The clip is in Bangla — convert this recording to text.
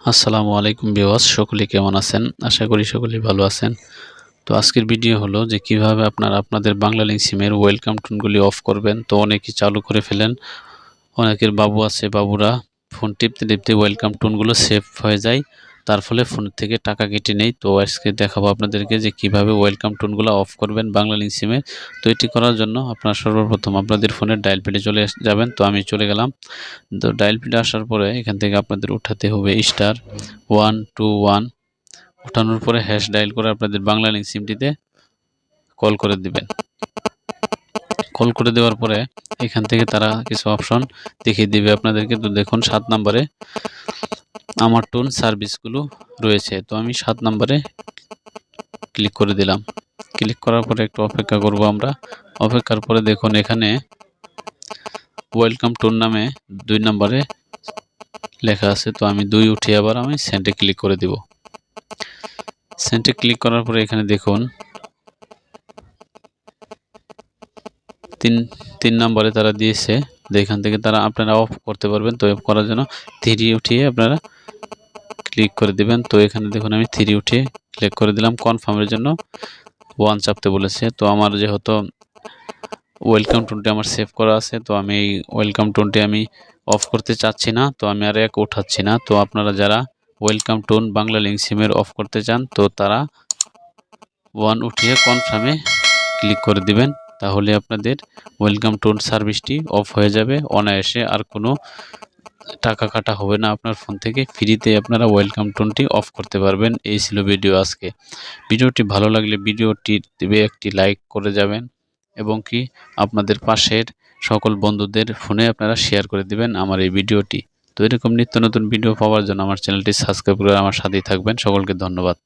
আসসালামু আলাইকুম বিওয়াস সকলে কেমন আছেন? আশা করি সকলে ভালো আছেন। তো আজকের ভিডিও হলো যে কীভাবে আপনার আপনাদের বাংলা লিঙ্ক সিমের ওয়েলকাম টুনগুলি অফ করবেন। তো অনেকেই চালু করে ফেলেন। অনেকের বাবু আছে, বাবুরা ফোন টিপতে টিপতে ওয়েলকাম টুনগুলো সেভ হয়ে যায়। তার ফলে ফোন থেকে টাকা কেটে নেই। তো আজকে দেখাবো আপনাদেরকে যে কীভাবে ওয়েলকাম টোনগুলো অফ করবেন বাংলা লিঙ্ক সিমে তো এটি করার জন্য আপনারা সর্বপ্রথম আপনাদের ফোনের ডায়াল প্যাডে চলে যাবেন। তো আমি চলে গেলাম। তো ডায়াল প্যাডে আসার পরে এখান থেকে আপনাদের উঠাতে হবে স্টার ওয়ান টু ওয়ান ওঠানোর পরে হ্যাশ ডায়াল করে আপনাদের বাংলা লিঙ্ক সিমটিতে কল করে দিবেন। কল করে দেওয়ার পরে এখান থেকে তারা কিছু অপশন দেখিয়ে দিবে আপনাদেরকে। তো দেখুন, সাত নম্বরে আমার টোন সার্ভিসগুলো রয়েছে। তো আমি সাত নম্বরে ক্লিক করে দিলাম। ক্লিক করার পরে একটু অপেক্ষা করব আমরা। অপেক্ষার পরে দেখুন এখানে ওয়েলকাম টোন নামে দুই নম্বরে লেখা আছে। তো আমি দুই উঠিয়ে আবার আমি সেন্টে ক্লিক করে দিব। সেন্টে ক্লিক করার পরে এখানে দেখুন তিন তিন নম্বরে তারা দিয়েছে। এখান থেকে তারা আপনারা অফ করতে পারবেন। তো অফ করার জন্য থ্রি উঠিয়ে আপনারা ক্লিক করে দিবেন। তো এখানে দেখুন আমি থ্রি উঠিয়ে ক্লিক করে দিলাম। কনফার্মের জন্য ওয়ান চাপতে বলেছে। তো আমার যেহেতু ওয়েলকাম টোনটি আমার সেভ করা আছে, তো আমি এই ওয়েলকাম টোনটি আমি অফ করতে চাচ্ছি না। তো আমি আর এক উঠাচ্ছি না। তো আপনারা যারা ওয়েলকাম টোন বাংলা লিঙ্ক সিমের অফ করতে চান, তো তারা ওয়ান উঠিয়ে কনফার্মে ক্লিক করে দিবেন। তাহলে আপনাদের ওয়েলকাম টোন সার্ভিসটি অফ হয়ে যাবে। অনায়াসে আর কোনো টাকা কাটা হবে না আপনার ফোন থেকে। ফ্রিতে আপনারা ওয়েলকাম টোনটি অফ করতে পারবেন। এই ছিল ভিডিও আজকে। ভিডিওটি ভালো লাগলে ভিডিওটি দেবে একটি লাইক করে যাবেন এবং কি আপনাদের পাশের সকল বন্ধুদের ফোনে আপনারা শেয়ার করে দিবেন আমার এই ভিডিওটি। তো এরকম নিত্য নতুন ভিডিও পাওয়ার জন্য আমার চ্যানেলটি সাবস্ক্রাইব করে আমার সাথেই থাকবেন। সকলকে ধন্যবাদ।